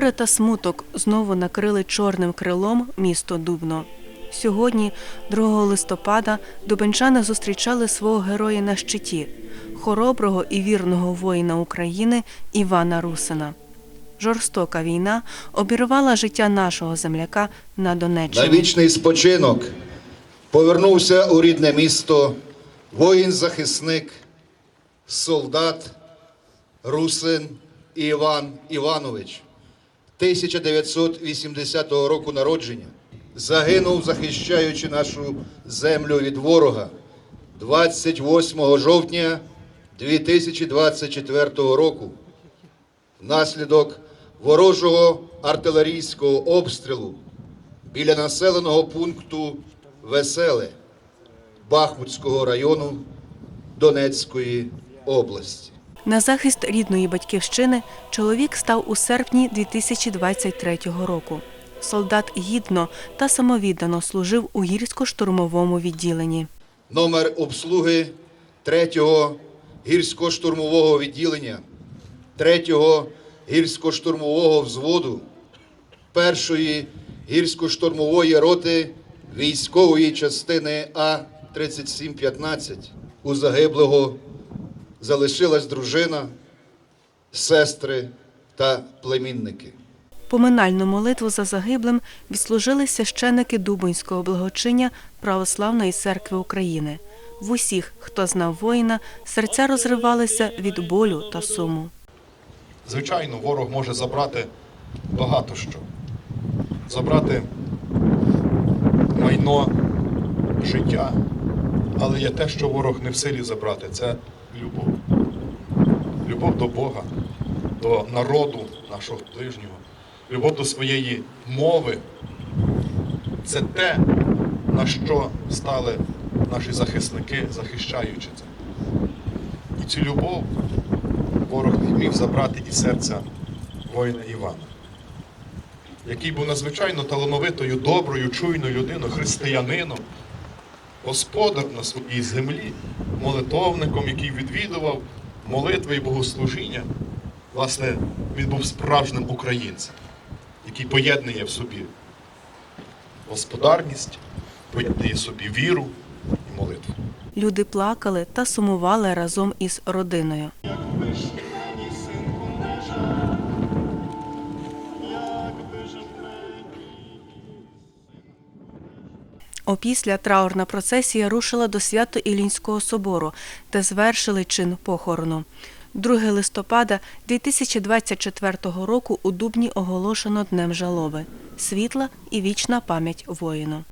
Горе та смуток знову накрили чорним крилом місто Дубно. Сьогодні, 2 листопада, дубенчани зустрічали свого героя на щиті хороброго і вірного воїна України Івана Русина. Жорстока війна обірвала життя нашого земляка на На Донеччині. вічний спочинок повернувся у рідне місто воїн-захисник, солдат Русин Іван Іванович, 1980 року народження. Загинув, захищаючи нашу землю від ворога 28 жовтня 2024 року внаслідок ворожого артилерійського обстрілу біля населеного пункту Веселе Бахмутського району Донецької області. На захист рідної батьківщини чоловік став у серпні 2023 року. Солдат гідно та самовіддано служив у гірсько-штурмовому відділенні. Номер обслуги 3-го гірсько-штурмового відділення, 3-го гірсько-штурмового взводу, 1-ї гірсько-штурмової роти військової частини А-3715. У загиблого залишилась дружина, сестри та племінники. Поминальну молитву за загиблим відслужили священики Дубинського благочиння Православної церкви України. В усіх, хто знав воїна, серця розривалися від болю та суму. Звичайно, ворог може забрати багато що. Забрати майно, життя. Але є те, що ворог не в силі забрати, це любов. Любов до Бога, до народу нашого ближнього, любов до своєї мови. Це те, на що стали наші захисники, захищаючи це. І цю любов ворог не міг забрати із серця воїна Івана, який був надзвичайно талановитою, доброю, чуйною людиною, християнином, господар на своїй землі, молитовником, який відвідував молитви і богослужіння. Власне, він був справжнім українцем, який поєднує в собі господарність, поєднує собі віру і молитву. Люди плакали та сумували разом із родиною. Опісля траурна процесія рушила до Свято-Ілінського собору, де звершили чин похорону. 2 листопада 2024 року у Дубні оголошено Днем жалоби. Світла і вічна пам'ять воїну.